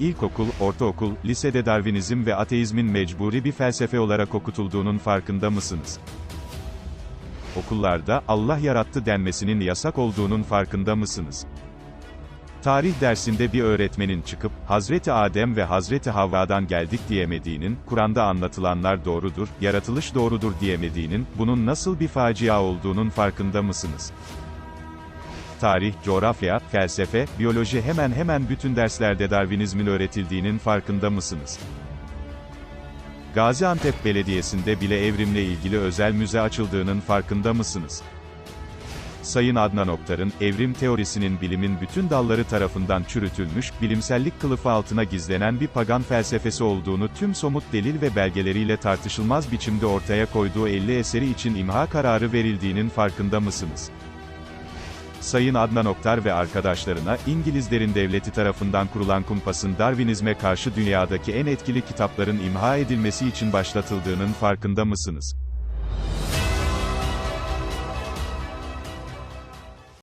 ilkokul, ortaokul, lisede Darwinizm ve ateizmin mecburi bir felsefe olarak okutulduğunun farkında mısınız? Okullarda, Allah yarattı denmesinin yasak olduğunun farkında mısınız? Tarih dersinde bir öğretmenin çıkıp, Hazreti Adem ve Hazreti Havva'dan geldik diyemediğinin, Kur'an'da anlatılanlar doğrudur, yaratılış doğrudur diyemediğinin, bunun nasıl bir facia olduğunun farkında mısınız? Tarih, coğrafya, felsefe, biyoloji hemen hemen bütün derslerde Darwinizmin öğretildiğinin farkında mısınız? Gaziantep Belediyesi'nde bile evrimle ilgili özel müze açıldığının farkında mısınız? Sayın Adnan Oktar'ın, evrim teorisinin bilimin bütün dalları tarafından çürütülmüş, bilimsellik kılıfı altına gizlenen bir pagan felsefesi olduğunu tüm somut delil ve belgeleriyle tartışılmaz biçimde ortaya koyduğu 50 eseri için imha kararı verildiğinin farkında mısınız? Sayın Adnan Oktar ve arkadaşlarına, İngilizlerin devleti tarafından kurulan kumpasın Darwinizme karşı dünyadaki en etkili kitapların imha edilmesi için başlatıldığının farkında mısınız?